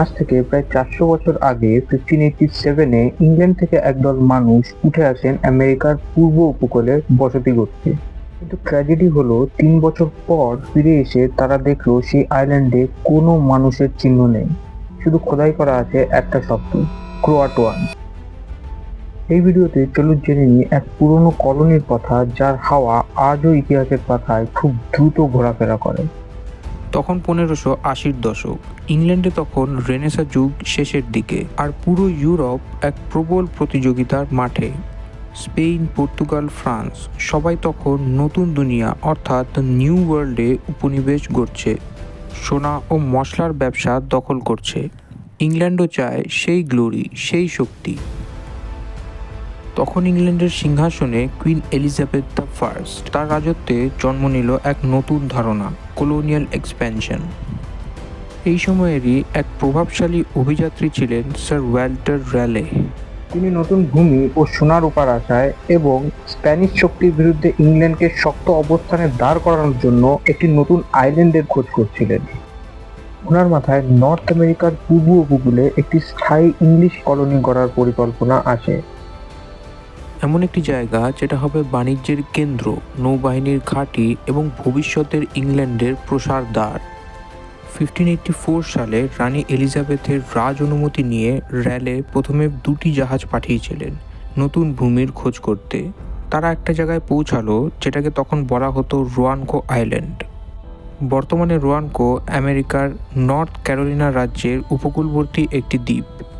আজ থেকে প্রায় চারশো বছর আগে ফিফটিন এইটটি সেভেনে ইংল্যান্ড থেকে একদল মানুষ উঠে আসেন আমেরিকার পূর্ব উপকূলে বসতি করতে কিন্তু ট্র্যাজেডি হলো, তিন বছর পর ফিরে এসে তারা দেখল সেই আইল্যান্ডে কোনো মানুষের চিহ্ন নেই। শুধু খোদাই করা আছে একটা শব্দ ক্রোয়াটোয়ান এই ভিডিওতে চলুন জেনে নিই এক পুরনো কলোনির কথা, যার হাওয়া আজও ইতিহাসের পাতায় খুব দ্রুত ঘোরাফেরা করে। তখন পনেরোশো আশির দশক। ইংল্যান্ডে তখন রেনেসা যুগ শেষের দিকে আর পুরো ইউরোপ এক প্রবল প্রতিযোগিতার মাঠে। স্পেন, পর্তুগাল, ফ্রান্স সবাই তখন নতুন দুনিয়া অর্থাৎ নিউ ওয়ার্ল্ডে উপনিবেশ গড়ছে। সোনা ও মশলার ব্যবসা দখল করছে। ইংল্যান্ডও চায় সেই গ্লোরি, সেই শক্তি। তখন ইংল্যান্ডের সিংহাসনে কুইন এলিজাবেথ দ্য ফার্স্ট তার রাজত্বে জন্ম নিল এক নতুন ধারণা কলোনিয়াল এক্সপ্যানশন এই সময়েরই এক প্রভাবশালী অভিযাত্রী ছিলেন স্যার ওয়াল্টার র্যালে তিনি নতুন ভূমি ও সোনার উপর আশায় এবং স্প্যানিশ শক্তির বিরুদ্ধে ইংল্যান্ডকে শক্ত অবস্থানে দাঁড় করানোর জন্য একটি নতুন আইল্যান্ডের খোঁজ করছিলেন। ওনার মাথায় নর্থ আমেরিকার পূর্ব উপকূলে একটি স্থায়ী ইংলিশ কলোনি গড়ার পরিকল্পনা আসে। এমন একটি জায়গা যেটা হবে বাণিজ্যের কেন্দ্র, নৌবাহিনীর ঘাঁটি এবং ভবিষ্যতের ইংল্যান্ডের প্রসার দ্বার। ফিফটিন এইটটি ফোর সালে রানী এলিজাবেথের রাজ অনুমতি নিয়ে র্যালে প্রথমে দুটি জাহাজ পাঠিয়েছিলেন নতুন ভূমির খোঁজ করতে। তারা একটা জায়গায় পৌঁছালো, যেটাকে তখন বলা হতো রোয়ানকো আইল্যান্ড। বর্তমানে রোয়ানকো আমেরিকার নর্থ ক্যারোলিনা রাজ্যের উপকূলবর্তী একটি দ্বীপ।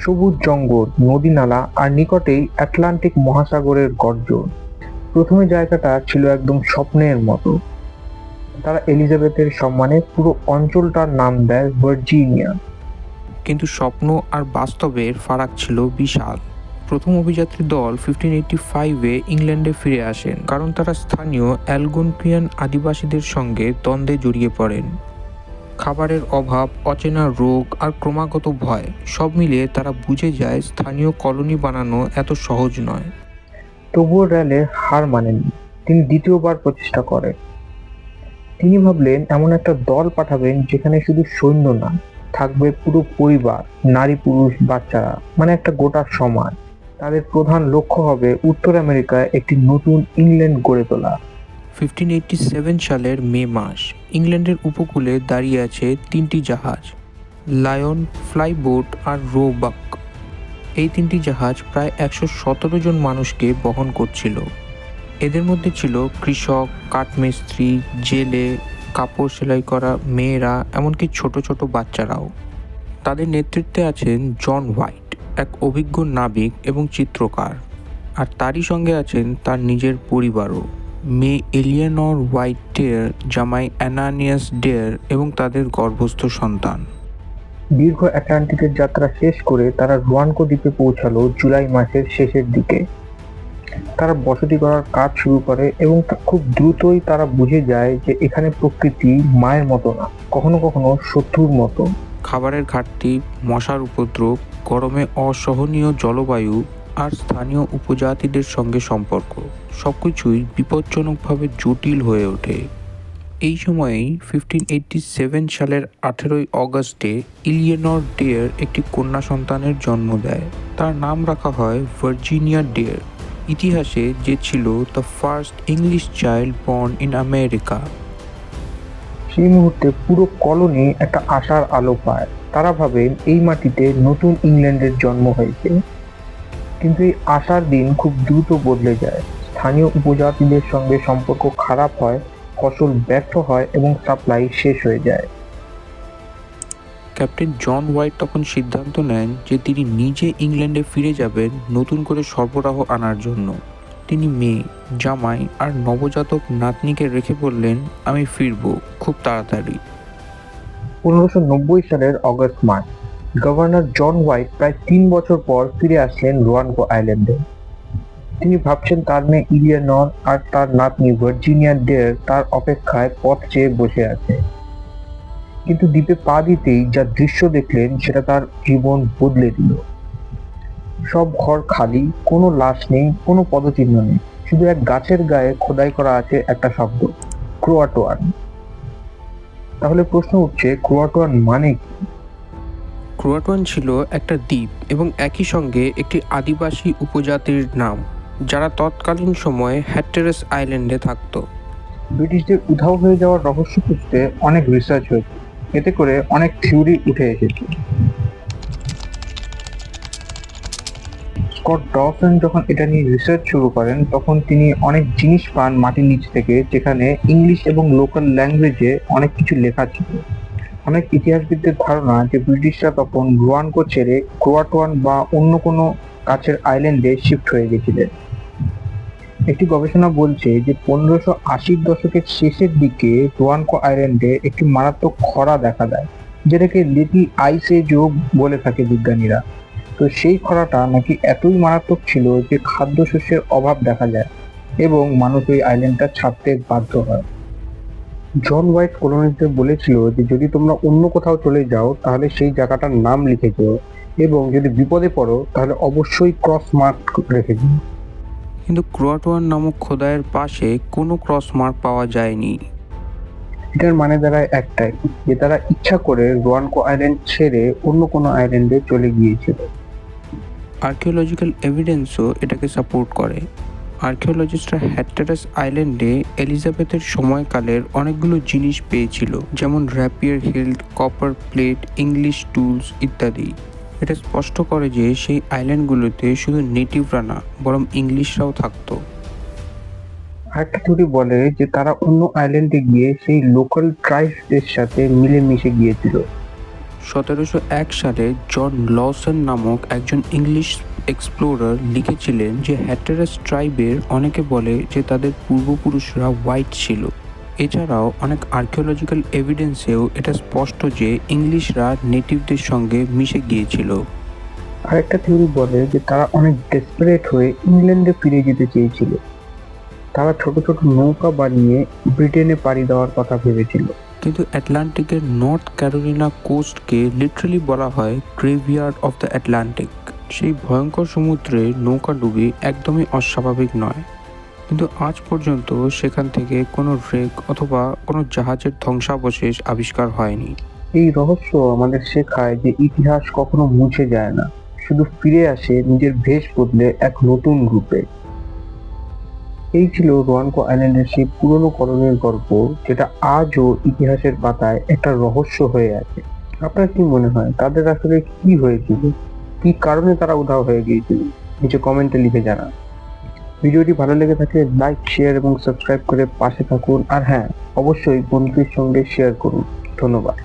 সবুজ জঙ্গল, নদী নালা আর নিকটেই আটলান্টিক মহাসাগরের গর্জন। প্রথমে জায়গাটা ছিল একদম স্বপ্নের মতো। তারা এলিজাবেথের সম্মানে পুরো অঞ্চলটার নাম দেয় ভার্জিনিয়া। কিন্তু স্বপ্ন আর বাস্তবের ফারাক ছিল বিশাল। প্রথম অভিযাত্রী দল ফিফটিন এইটটি ফাইভে ইংল্যান্ডে ফিরে আসেন, কারণ তারা স্থানীয় অ্যালগোনপিয়ান আদিবাসীদের সঙ্গে দ্বন্দ্বে জড়িয়ে পড়েন। খাবারের অভাব, অচেনা রোগ আর ক্রমাগত ভয়, সব মিলিয়ে তারা বুঝে যায় স্থানীয় কলোনি বানানো এত সহজ নয়। তবুও র্যালে হার মানেননি। তিনি দ্বিতীয়বার প্রচেষ্টা করেন। তিনি ভাবলেন, এমন একটা দল পাঠাবেন যেখানে শুধু সৈন্য না, থাকবে পুরো পরিবার, নারী পুরুষ বাচ্চারা মানে একটা গোটা সমাজ। তাদের প্রধান লক্ষ্য হবে উত্তর আমেরিকায় একটি নতুন ইংল্যান্ড গড়ে তোলা। ফিফটিন এইটটি সেভেন সালের মে মাস, ইংল্যান্ডের উপকূলে দাঁড়িয়ে আছে তিনটি জাহাজ, লায়ন, ফ্লাইবোট আর রোবাক। এই তিনটি জাহাজ প্রায় একশো সতেরো জন মানুষকে বহন করছিল। এদের মধ্যে ছিল কৃষক, কাঠমিস্ত্রি, জেলে, কাপড় সেলাই করা মেয়েরা, এমনকি ছোট ছোট বাচ্চারাও। তাদের নেতৃত্বে আছেন জন হোয়াইট, এক অভিজ্ঞ নাবিক এবং চিত্রকার। আর তারই সঙ্গে আছেন তার নিজের পরিবারও। মেয়ে এলিয়ানর হোয়াইট ডেয়ার জামাই অ্যানানিয়াস ডেয়ার এবং তাদের গর্ভস্থ সন্তান। দীর্ঘ আটলান্টিকের যাত্রা শেষ করে তারা রোয়ানকো দ্বীপে পৌঁছালো জুলাই মাসের শেষের দিকে। তারা বসতি করার কাজ শুরু করে এবং খুব দ্রুতই তারা বুঝে যায় যে এখানে প্রকৃতি মায়ের মতো না কখনো কখনো শত্রুর মতো। খাবারের ঘাটতি মশার উপদ্রব গরমে অসহনীয় জলবায়ু আর স্থানীয় উপজাতিদের সঙ্গে সম্পর্ক সবকিছুই বিপজ্জনকভাবে জটিল হয়ে ওঠে। এই সময়েই ফিফটিন এইটটি সেভেন সালের আঠেরোই অগস্টে ইলিয়েনর ডেয়ার একটি কন্যা সন্তানের জন্ম দেয়। তার নাম রাখা হয় ভার্জিনিয়া ডেয়ার। ইতিহাসে যে ছিল the first English child born in America সেই মুহূর্তে পুরো কলোনি একটা আশার আলো পায়। তারা ভাবেন এই মাটিতে নতুন ইংল্যান্ডের জন্ম হয়েছে। কিন্তু এই আসার দিন খুব দ্রুত বদলে যায়। স্থানীয় উপজাতিদের সঙ্গে সম্পর্ক খারাপ হয় ফসল ব্যর্থ হয় এবং সাপ্লাই শেষ হয়ে যায়। ক্যাপ্টেন জন হোয়াইট তখন সিদ্ধান্ত নেন যে তিনি নিজে ইংল্যান্ডে ফিরে যাবেন নতুন করে সরবরাহ আনার জন্য। তিনি মেয়ে জামাই আর নবজাতক নাতনিকে রেখে বললেন আমি ফিরব খুব তাড়াতাড়ি। পনেরোশো নব্বই সালের অগস্ট মাস। গভর্নর জন হোয়াইট প্রায় তিন বছর পর ফিরে আসলেন রোয়ানকো আইল্যান্ডে। তিনি ভাবছেন তার মেয়ে ইলিয়ানর আর তার নাতনি ভার্জিনিয়া ডের তার অপেক্ষায় পথ চেয়ে বসে আছে। কিন্তু দ্বীপে পা দিতেই যা দৃশ্য দেখলেন সেটা তার জীবন বদলে দিল। সব ঘর খালি, কোনো লাশ নেই, কোনো পদচিহ্ন নেই। শুধু এক গাছের গায়ে খোদাই করা আছে একটা শব্দ, ক্রোয়াটোয়ান। তাহলে প্রশ্ন উঠছে, ক্রোয়াটোয়ান মানে কি? ক্রোয়াটোয়ান ছিল একটা দ্বীপ এবং একই সঙ্গে একটি আদিবাসী উপজাতির নাম, যারা তৎকালীন সময়ে হ্যাটেরাস আইল্যান্ডে থাকতো। ব্রিটিশদের উধাও হয়ে যাওয়ার রহস্য খুঁজতে অনেক রিসার্চ হয়েছে। এতে করে অনেক থিওরি উঠে এসেছে। স্কট ডসন যখন এটা নিয়ে রিসার্চ শুরু করেন, তখন তিনি অনেক জিনিস পান মাটির নিচ থেকে, যেখানে ইংলিশ এবং লোকাল ল্যাঙ্গুয়েজে অনেক কিছু লেখা ছিল। অনেক ইতিহাসবিদদের ধারণা যে ব্রিটিশরা তখন রুয়ানকো ছেড়ে ক্রোয়াটোয়ান বা অন্য কোনো কাছের আইল্যান্ডে শিফট হয়ে গেছিলেন। একটি গবেষণা বলছে যে পনেরোশো আশির দশকের শেষের দিকে রুয়ানকো আইল্যান্ডে একটি মারাত্মক খরা দেখা দেয়, যেটাকে লিটল আইস এজও বলে থাকে বিজ্ঞানীরা। তো সেই খরাটা নাকি এতই মারাত্মক ছিল যে খাদ্যশস্যের অভাব দেখা যায় এবং মানুষ ওই আইল্যান্ডটা ছাড়তে বাধ্য হয়। জন হোয়াইট কলোনিস্টদের বলেছিল যে যদি তোমরা অন্য কোথাও চলে যাও তাহলে সেই জায়গাটার নাম লিখে যেও এবং যদি বিপদে পড়ো তাহলে অবশ্যই ক্রস মার্ক রেখে দিও। কিন্তু ক্রোয়াটোয়ান নামক খোদাইয়ের পাশে কোনো ক্রস মার্ক পাওয়া যায়নি। এটার মানে দাঁড়ায় একটাই যে তারা ইচ্ছা করে রোয়ানকো আইল্যান্ড ছেড়ে অন্য কোনো আইল্যান্ডে চলে গিয়েছিল। আর্কিওলজিক্যাল এভিডেন্সও এটাকে সাপোর্ট করে। আর্কিওলজিস্টরা হ্যাট্টারাস আইল্যান্ডে এলিজাবেথের সময়কালের অনেকগুলো জিনিস পেয়েছিল যেমন rapier hilt copper plate English tools ইত্যাদি। এটা স্পষ্ট করে যে সেই আইল্যান্ডগুলোতে শুধু নেটিভরা না বরং ইংলিশরাও থাকতো। আরেকটা থিওরি বলে যে তারা অন্য আইল্যান্ডে গিয়ে সেই লোকাল ট্রাইবসদের সাথে মিলেমিশে গিয়েছিল। সতেরোশো এক সালে জন লসন নামক একজন ইংলিশ এক্সপ্লোরার লিখেছিলেন যে হ্যাটেরাস ট্রাইবের অনেকে বলে যে তাদের পূর্বপুরুষরা হোয়াইট ছিল। এছাড়াও অনেক আর্কিওলজিক্যাল এভিডেন্সেও এটা স্পষ্ট যে ইংলিশরা নেটিভদের সঙ্গে মিশে গিয়েছিল। আরেকটা থিওরি বলে যে তারা অনেক ডেসপারেট হয়ে ইংল্যান্ডে ফিরে যেতে চেয়েছিল। তারা ছোট ছোট নৌকা বানিয়ে ব্রিটেনে পাড়ি দেওয়ার কথা ভেবেছিল। কিন্তু অ্যাটলান্টিকের নর্থ ক্যারোলিনা কোস্টকে লিটারালি বলা হয় গ্রেভিয়ার্ড অফ দ্য অ্যাটলান্টিক সেই ভয়ঙ্কর সমুদ্রে নৌকাডুবি একদমই অস্বাভাবিক নয়। কিন্তু আজ পর্যন্ত সেখান থেকে কোনো রেক অথবা কোনো জাহাজের ধ্বংসাবশেষ আবিষ্কার হয়নি। এই রহস্য আমাদের শেখায় যে ইতিহাস কখনো মুছে যায় না। শুধু ফিরে আসে নিজের ভেষ বদলে এক নতুন রূপে। এই ছিল রোয়ানকো আইল্যান্ডের সেই পুরনো কলোনির গল্প, যেটা আজও ইতিহাসের পাতায় একটা রহস্য হয়ে আছে। আপনার কি মনে হয়, তাদের আসলে কি হয়েছিল? কি কারণে তারা উধাও হয়ে গিয়েছিল? নিচে কমেন্টে লিখে জানান। ভিডিওটি ভালো লেগে থাকলে লাইক শেয়ার এবং সাবস্ক্রাইব করে পাশে থাকুন। আর হ্যাঁ অবশ্যই বন্ধুদের সঙ্গে শেয়ার করুন। ধন্যবাদ।